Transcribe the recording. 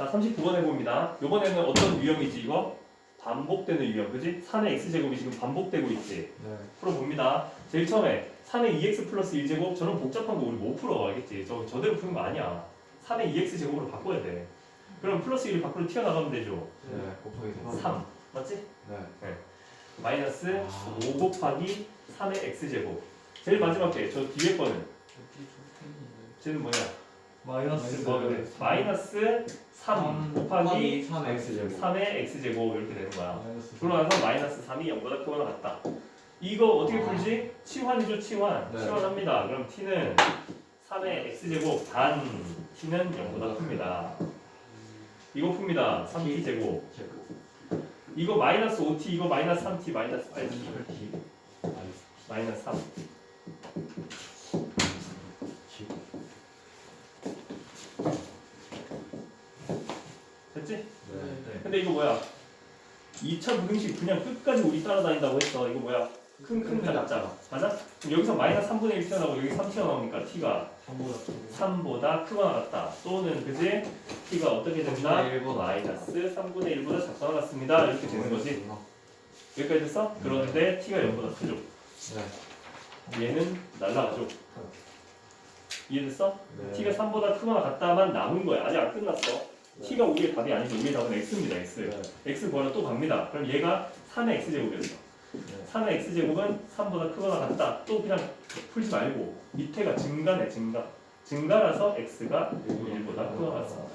자, 39번 해봅니다. 이번에는 어떤 유형이지 이거? 반복되는 유형, 그지? 3의 x제곱이 지금 반복되고 있지. 네. 풀어봅니다. 제일 처음에 3의 2x 플러스 1제곱 저런 복잡한 거 우리 못 풀어 알겠지? 저 저대로 푸는 거 아니야. 3의 2x 제곱으로 바꿔야 돼. 그럼 플러스 1이 밖으로 튀어나가면 되죠. 네. 곱하기 돼. 3 맞지? 네. 마이너스 아. 5 곱하기 3의 x제곱. 제일 마지막 게 저 뒤에 거는 쟤는 뭐냐? 마이너스 뭐 그래? 마이너스 3 곱하기 3x 제곱. 3의 x제곱 이렇게 되는 거야. 나서 마이너스 3이 0보다 크거나 같다. 이거 어떻게 풀지? 치환이죠, 치환. 네. 치환합니다. 그럼 t는 3의 x제곱 단 t는 0보다 큽니다. 이거 풉니다. 3t 제곱. 제곱. 이거 마이너스 5t, 이거 마이너스 3t, 마이너스 8t. 8t. 마이너스 3. 됐지? 네. 근데 이거 뭐야? 2차 부등식 그냥 끝까지 우리 따라다닌다고 했어. 이거 뭐야? 큰큰 작자. 맞아? 그럼 여기서 마이너스 3분의 1 튀어나오고 여기 3 튀어나오니까 t가 3보다 크거나 같다. 또는 그지? t가 어떻게 된다? 3분의 1 보다. 마이너스 3분의 1보다 작거나 같습니다. 이렇게 되는 거지. 여기까지 됐어? 그런데 t가 0보다 크죠. 네. 얘는 날라가죠. 이해됐어? 네. t가 3보다 크거나 같다만 남은 거야. 아직 안 끝났어. T가 우리의 답이 아니죠. 우리의 답은 x입니다. x. 네. x 구하러 또 갑니다. 그럼 얘가 3의 x제곱이었어. 네. 3의 x제곱은 3보다 크거나 같다. 또 그냥 풀지 말고 밑에가 증가네, 증가. 증가라서 x가 1보다 크거나 같습니다.